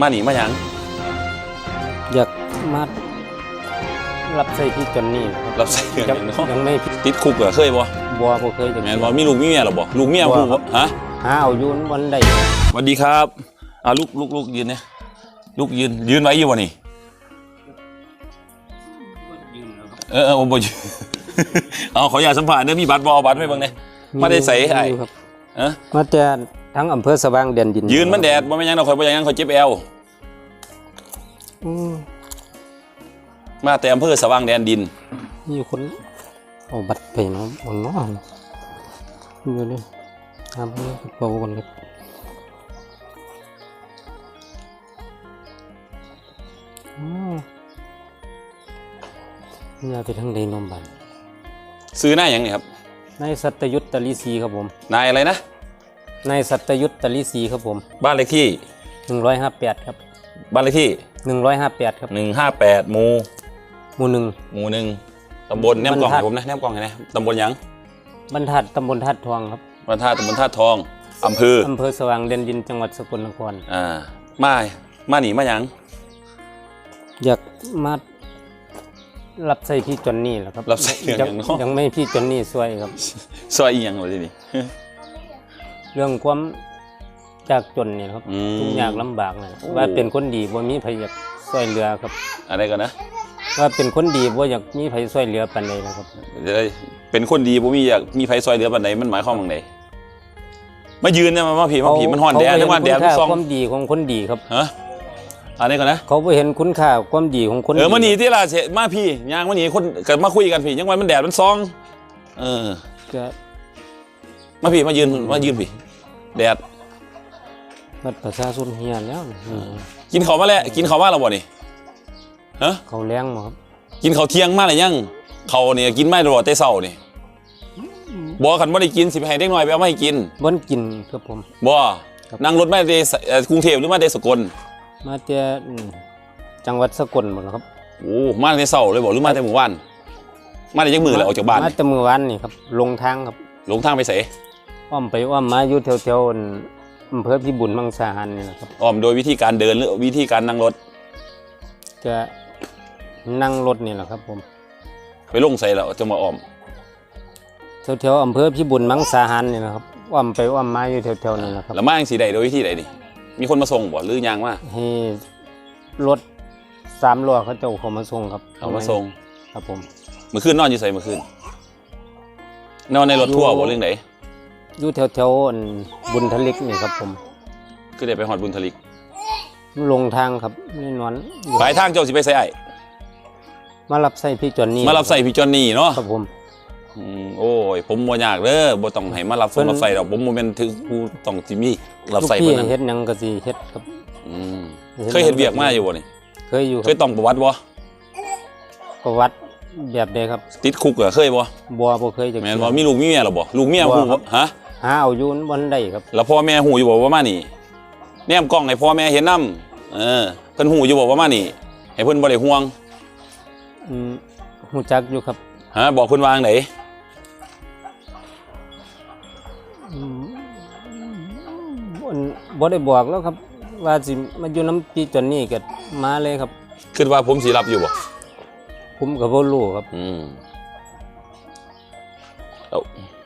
มาหนีมาหยังอยากมารับใส่พี่จอนนี่ครับรับใส่เรื่องยังหยังเนาะยังไม่ติดคุกเหรอเคยบ่บัวบ่เคยจะแม่นบ่มีลูกมีเมียหรอบ่ลูกเมียบ่ผู้ครับฮะหาเอาอยูนวันใดสวัสดีครับอ่าลูกลูกลูกยืนเนี่ยลูกยืนยืนไว้อยู่บ่นี่เออเออผมบ่ยืน เอาขออยากสัมผัสเด้อมีบัตรบ่เอาบัตรไว้เบิ่งเด้มาได้ใส่ไอ้อยู่ครับเอ้อมาแต่ทั้งอำเภอสว่างเด่นดินยืนมันแดดบ่แม่นหยังดอกข่อยบ่อย่างนั้นข่อยเจ็บแอวอื มมาแต่อำเภอสว่างแดนดินมีคนเอาบัตรไปเนาะบนเนาะอยู่นี่ทำให้เบาคนครับอืมอย่าไปทางใดนมบันซื้อหน้าหยังนี่ครับ นายสัตยุทธตลิศีครับผม นายอะไรนะ นายสัตยุทธตลิศีครับผม บ้านเลขที่หนึ่งร้อยห้าแปดครับ บ้านเลขที่หนึ่งร้อยห้าแปดครับ158หมู่หมู่หนึ่งหมู่หนึ่งตำบลแนมกล่องบรรทัให้ดผมนะแนมกล่องให้นะตำบลหยังบรรทัดตำบลทัดทองครับบรรทัดตำบลท่าตุทองอำเภออำเภอสว่างเด่นดินจังหวัดสกลนครอ่ามามาหนีมาหยังอยากมารับใส่พี่จอนนี่แหละครับรับใส่เรื่องหยังยังเนาะยังไม่ให้พี่จอนนี่ช่วยครับซอยอีหยังเลยทีนี้เรื่องความ จากจนนี่นะครับ อืมทุกอยากลำบากนะโอ้ ว่าเป็นคนดีบ่มีไผอยากช่วยเหลือครับ อะไรกันนะว่าเป็นคนดีบ่อยากมีไผช่วยเหลือปานใดนะครับ เดี๋ยวเป็นคนดีบ่มีอยากมีไฟซอยเหลือบันไดมันหมายความว่าไงมายืนเนี่ยมามาผีมาผีมันห่อนแดดเขาทั้งวันแดดเขามันซองเห็นคุณค่าความดีของคนดีครับ ฮะอะไรกันนะเขาบ่เห็นคุณค่าความดีของคนเออดีมาหนีที่ล่ะเสมาพี่ยางมาหนีคนกันมาคุยกันพี่ยังวันมันแดดมันซอง เออก็มาพี่มายืนมายืนพี่แดด บัตรประชาชนเฮียแล้วนี่กินข้าวมาแล้วกินข้าวมาแล้วบ่นี่ฮะเขาแรงบ่ครับกินข้าวเที่ยงมาหรือยังเขาวเนี่ยกินไม่ตลอดแต่เช้านี่บอกคันบ่ได้กินสิไปให้เด็กน้อยไปเอามาให้กินบ่นกินครับผม บ่ครับ นั่งรถมาได้เอ่อกรุงเทพหรือมาได้สกลมาแต่อืมจังหวัดสกลบ่ล่ะครับโอ้มาแต่เช้าเลยบ่หรือมาแต่หมู่บ้านมาได้จักมื้อแล้วออกจากบ้านมาแต่มื้อวานนี่ครับลงทางครับหลงทางไปไสอ้อมไปอ้อมมาอยู่แถวๆอั่น อำเภอพิบูลมังสาหันนี่แหละครับ อ้อมโดยวิธีการเดินหรือวิธีการนั่งรถ จะนั่งรถนี่แหละครับผมไปลงใส่แล้วจะมาอ้อมแถวๆอำเภอพิบูลมังสาหันนี่แหละครับอ้อมไปอ้อมมาอยู่แถวๆนั่นแหละครับแล้วมาจังสีใดโดยวิธีใดนี่มีคนมาส่งบ่หรือยางมาให้รถสามล้อเขาเจ้าเขามาส่งครับเอามาส่งครับผม เมื่อคืนนอนอยู่ใส่เมื่อคืนนอนในรถทัวร์บ่เรื่องไหน อยู่แถวๆอั่นบุญทลิกนี่ครับผมคือได้ไปฮอดบุญทลิกลงทางครับนี่นอนอยู่ปลายทางเจ้าสิไปใส่ไอ้มารับใส่พี่จอนนี่มารับใส่พี่จอนนี่เนาะครับผม อืมโอ้ยผมบ่ยากเด้อบ่ต้องให้มารับส่งเพิ่น รับใส่ดอกผมบ่แม่นถือผู้ต้องสิมีรับลูกใส่พี่เพิ่นนั่นเฮ็ดหยังก็สิเฮ็ดครับอืมเฮ็ดเคยเฮ็ดเวียกมาอยู่บ่นี่เคยอยู่คเครับยต้องประวัติบ่ประวัติ แบบใดครับติดคุกเหรอเคยบ่บัวบ่เคยจะแม่นบ่มีลูกมีเมียหรอบ่ลูกเมียบ่ฮู้ครับฮะหาเอาอยู่บนได้ครับ แล้วพ่อแม่หูอยู่บอกว่ามานี่แนมกล้องให้พ่อแม่เห็นนํเออเพิ่นหูอยู่บอกว่ามานี่ให้เพิ่นบ่ได้ห่วงอืมฮู้จักอยู่ครับฮะบอกเพิ่นวาจั่งไหนอืมบ่บ่ได้บอกแล้วครับ ว่าสิมาอยู่น้ำพี่จอนนี่ก็มาเลยครับคิดว่าผมสิรับอยู่บ่ ผมก็บ่รู้ครับ อืมเอา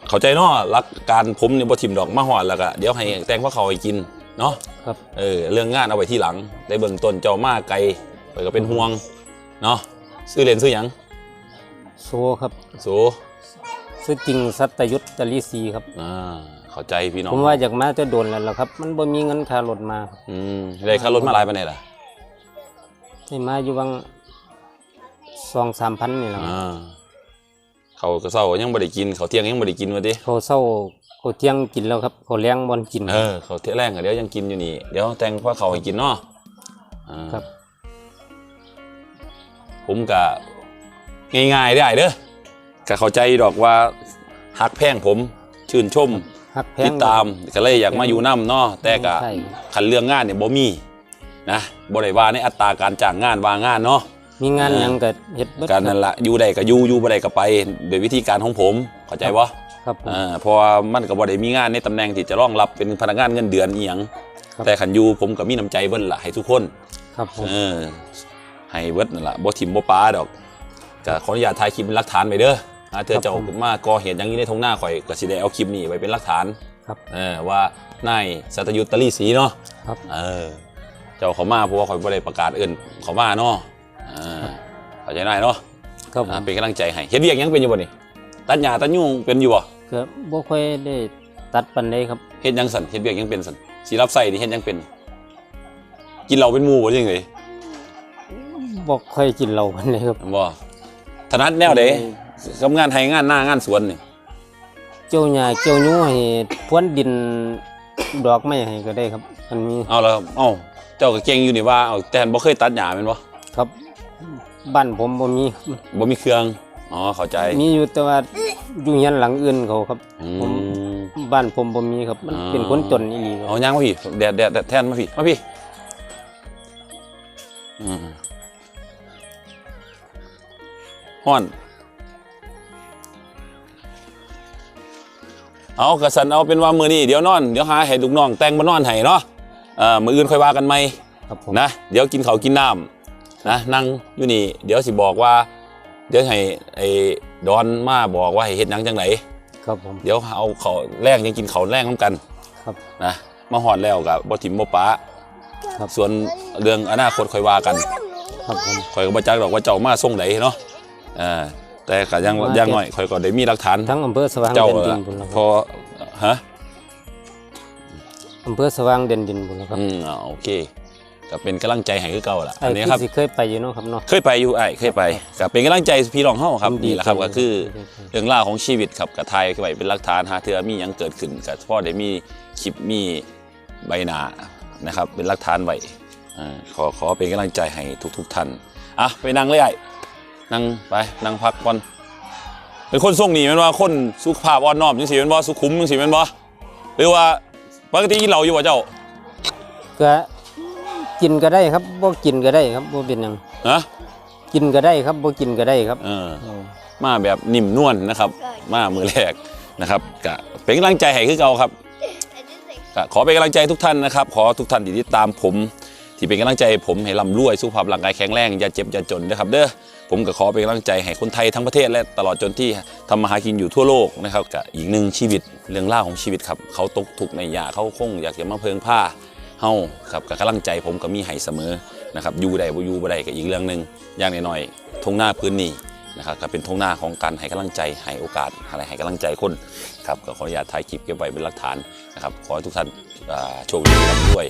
เข้าใจเนาะรักการผมนี่บ่ทิ่มดอกมาฮอดแล้วก็เดี๋ยวให้แต่งว่าเขาวให้กินเนาะครับ เออเรื่องงานเอาไว้ที่หลังได้เบื้องต้นเจ้ามาไกลไปก็เป็นห่วงเนาะซื้อเล่นซื้อหยังโซครับโสชื่อจริงสัตยุทธตลีศรีครับ อ่าเข้าใจพี่น้องผมว่าอยากมาจะโดนแล้วล่ะครับ มันบ่มีเงินค่ารถมาครับอืมได้ค่ารถมาหลายปานใดล่ะให้มาอยู่ บาง2-3,000นี่แหละครับอ่าเขาก็เศร้ายังบ่ได้กินเขาวเที่ยงยังบ่ได้กินว่าติเขาเศร้าเขาเที่ยงกินแล้วครับเขาแรงบ่กิน เออเขาวเที่ยงแรงก็เดี๋ยวยังกินอยู่นี่เดี๋ยวแต่งว่าเขาวให้กินเนาะอ่าครับ ผมก็ง่ายๆได้เด้อก็เข้าใจดอกว่าฮักแพงผมชื่นชมฮักแพติงดตามก็เลยอยากมาอยู่น้ำเนาะแต่ก็ใช่ คันเรื่องงานเนี่ยบ่มีนะบ่ได้ว่าในอัตราการจ้างงานว่างงานเนาะ มีงานเออหยังก็เฮ็ดเบิดการนั่นละอยู่ได้ก็อยู่อยู่บ่ได้ก็ไปโดยวิธีการของผมเข้าใจบ่ครับผม อ่าเพราะว่ามันก็บ่ได้มีงานในตำแหน่งที่จะรองรับเป็นพนักงานเงินเดือนอีหยังครับ แต่ขันอยูผมก็มีน้ำใจเบิ้ลละให้ทุกคน ครับผม เออให้เบิดนั่นแหละบ่ถิ่มบ่ป้าดอกก็ขออนุญาตถ่ายคลิปเป็นหลักฐานไปเด้ออาเธอเจ้ามาก่อเหตุอย่างนี้ในท้องหน้าข่อยก็สิได้เอาคลิปนี้ไว้เป็นหลักฐานครับ เออว่านายสัตยุทธตะลีศรีเนาะครับ เออเจ้าเขามาเพราะว่าข่อยบ่ได้ประกาศเอิ้นเขามาเนาะอ่า เข้าใจได้เนาะครับผอ่ามเป็นกำลังใจให้เฮ็ดเวียกหยังเป็นอยู่บ่นี่ตัดหญ้าตัดยุ่งเป็นอยู่บ่ก็บ่ค่อยได้ตัดปันใดครับเฮ็ดหยังสั่นเฮ็ดเวียกหยังเป็นสั่นสิรับใส่นี่เฮ็ดหยังเป็น กินเหล้าเป็นหมู่บ่จังได๋บ่ค่อยกินเหล้าปันใดครับบ่ถนัดแนวใดทำงานไทยงานหน้างานสวนนี่เจ้าหญ้าเจ้าหนูให้พรวนดินดอกไม้ให้ก็ได้ครับ มันมีเอาแล้วเอ้าเจ้าก็เก่งอยู่นี่ว่าเอาแต่บ่เคยตัดหญ้าแม่นบ่ครับ บ้านผมบ่มีบ่มีเครื่องอ๋อเข้าใจมีอยู่แต่ว่าอยู่เฮียนหลังอื่นเขาครับอืผมมบ้านผมบ่มีครับ มันอ่าเป็นคนจนอีหลีคเอารับย่างมาพี่แดดแดดแดดแทนมาพี่มาพี่อืมฮ้อนเอากระสันเอาเป็นว่ามือนี่เดี๋ยวนอนเดี๋ยวหาให้ลูกน้องแต่งมานอนให้เนาะเอ่อมืออื่นค่อยว่ากันไหมครับผมนะ เดี๋ยวกินข้าวกินน้ำ นะนั่งอยู่นี่เดี๋ยวสิบอกว่า เดี๋ยวให้ไอ้ดอนมาบอกว่าให้เฮ็ดหยังจังไหนครับผม เดี๋ยวเอาเขาวแรกยังกินเขาวแรกน้ำกันครับนะมาหอดแล้วกับบ่ถิ่มบ่ป้าครับ ส่วนเรื่องอนาคตค่อยว่ากันครับผมข่อยก็บ่จักดอกว่าเจ้ามาส่งไหนเนาะอ่าแต่ก็ยังว่า ยังน้อยข่อยก็ได้มีหลักฐานทั้งอำเภอสว่างเจ้าเด่นดิละนพุ่นละคพรับอฮะ อำเภอสว่างเด่นดินพุ่นละครับ อืมอ่าโอเค ก็เป็นกำลังใจให้คือเก่าล่ะไอ้อันนี้ที่ครับสิเคยไปอยู่เนาะครับเนาะเคยไปอยู่ไอ้เคยไปก็เป็นกำลังใจพี่น้องเฮาครับนี่แหละครับก็คือเรื่องราวของชีวิตครับกับไทยไว้เป็นหลักฐานหาเทือมีหยังเกิดขึ้นกับพ่อได้มีคลิปมีใบหน้านะครับ เป็นหลักฐานไว้อ่าขอขอเป็นกำลังใจให้ทุกๆท่านอะไปนั่งเลยไอ้นั่งไปนั่งพักก่อนเป็นคนส่งหนีแมันว่าคนสุขภาพอ่อนน้อมจังสิแมันบ่สุขุมจังสิแมันบ่หรือว่าปกติกินเหล้าอยู่บ่เจ้าก็ กินก็ได้ครับบ่กินก็ได้ครับบ่เป็นหยังฮะกินก็ได้ครับบ่กินก็ได้ครับเออมาแบบนิ่มนวลนะครับ มามือแรกนะครับก็เป็นกำลังใจให้คือเก่าครับก็ขอเป็นกำลังใจทุกท่านนะครับ ขอทุกท่านที่ติดตามผม ที่เป็นกำลังใจให้ผมให้ร่ำรวยสุขภาพร่างกายแข็งแรงอย่าเจ็บอย่าจนนะครับ เด้อผมก็ขอเป็นกำลังใจให้คนไทยทั้งประเทศและตลอดจนที่ทำมาหากินอยู่ทั่วโลกนะครับกับอีกหนึ่งชีวิตเรื่องเล่าวของชีวิตครับ เขาตกทุกข์ในยากเขาคงอยากจะมาเพิงผ้า เฮาครับกับกำลังใจผมก็มีให้เสมอนะครับอยู่ใดบ่อยู่บ่ได้ก็อีกเรื่องหนึ่งอย่างน้อยๆทงหน้าพื้นนี้นะครับก็เป็นทงหน้าของการให้กำลังใจให้โอกาสอะไรให้กำลังใจคนครับก็ขออนุญาตถ่ายคลิปเก็บไว้เป็นหลักฐานนะครับขอให้ทุกท่านโชคดีร่ำรวย